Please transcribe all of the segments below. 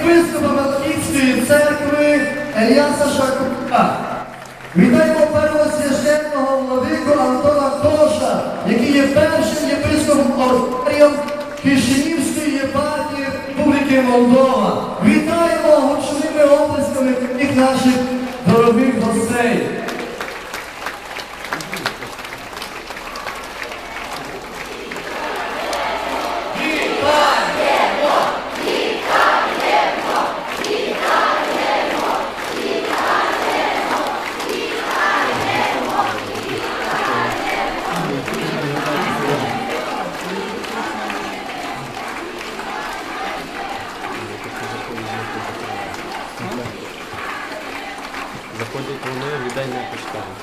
Архієпископа Малківської церкви Еліаса Шакука. Вітаємо первосвященного владику Антона Коша, який є першим єпископом Орфарієм Кишинівської єпархії Республіки Молдова. Вітаємо гучними оплесками всіх наших дорогих гостей. Пускають.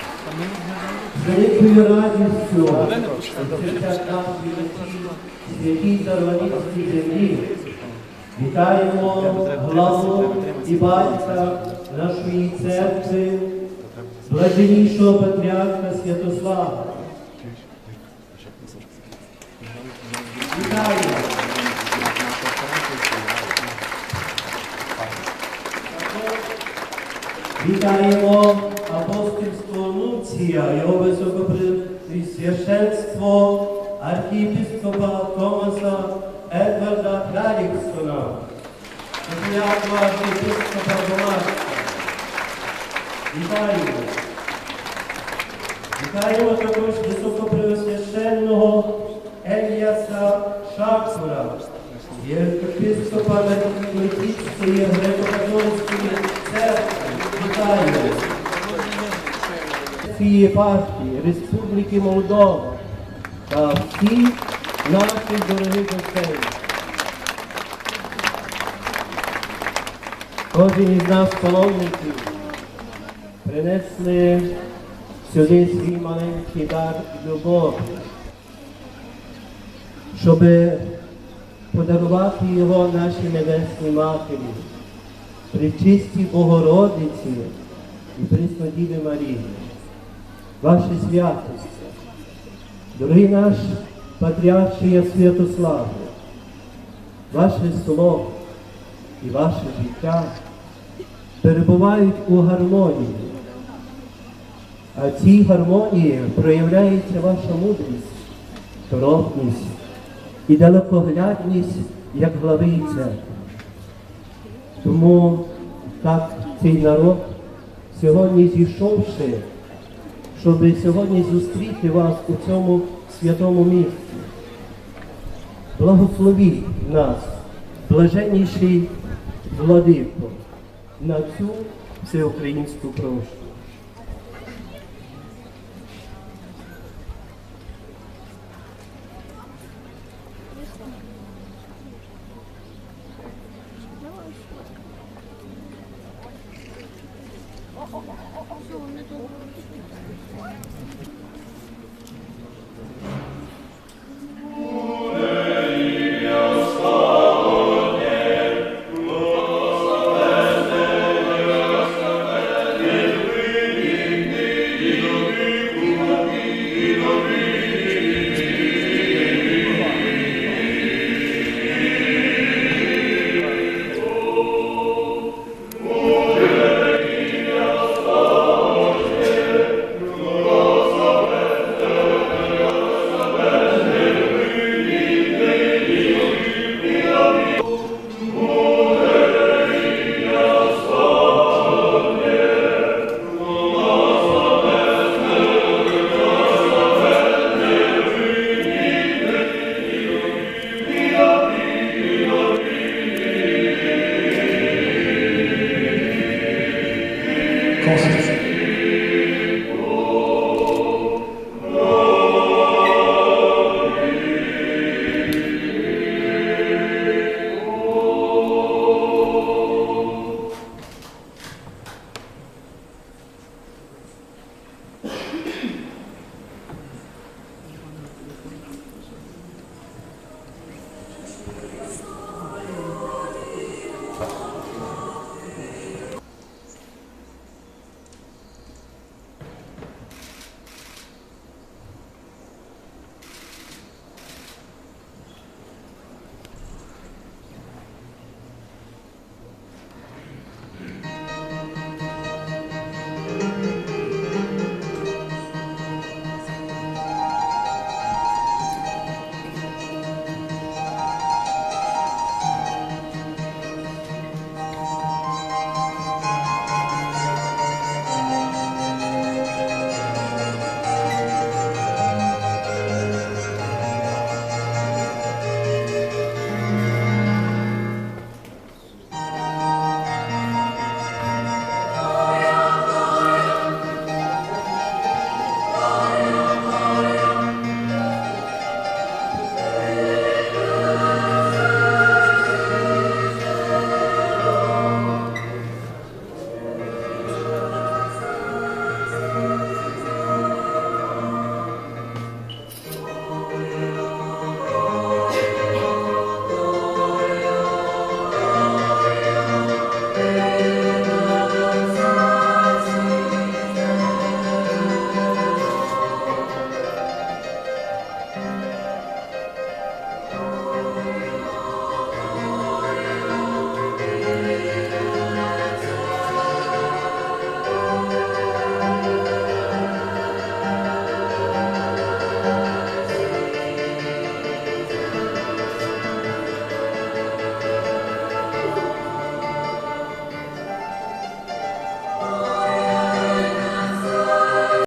З великою радістю святій Дарванівській землі. Вітаємо главу і батька нашої церкви, блаженнішого патріарха Святослава. Вітаємо! Вітаємо нунція, його високопресвященство архієпископа Томаса Едварда Фраріксона, патріарха архієпископа Домашка. Вітаємо! Вітаємо також високопресвященного Еліаса Шакура, єпископа Методистської греко-католицької церкви. Вітаємо! Цієї єпархії Республіки Молдова та всіх наших дорогих гостей. Кожен із нас, паломників, принесли сюди свій маленький дар любові, щоб подарувати його нашій Небесній Матері, Пречистій Богородиці і Преснодіві Марії. Ваші святості, дорогий наш Патріаршія Святославе, ваше слово і ваше життя перебувають у гармонії. А в цій гармонії проявляється ваша мудрість, скромність і далекоглядність як глави і церкви. Тому так цей народ сьогодні зійшовши, щоб сьогодні зустріти вас у цьому святому місці. Благословіть нас, блаженніший владико, на цю всеукраїнську прошу.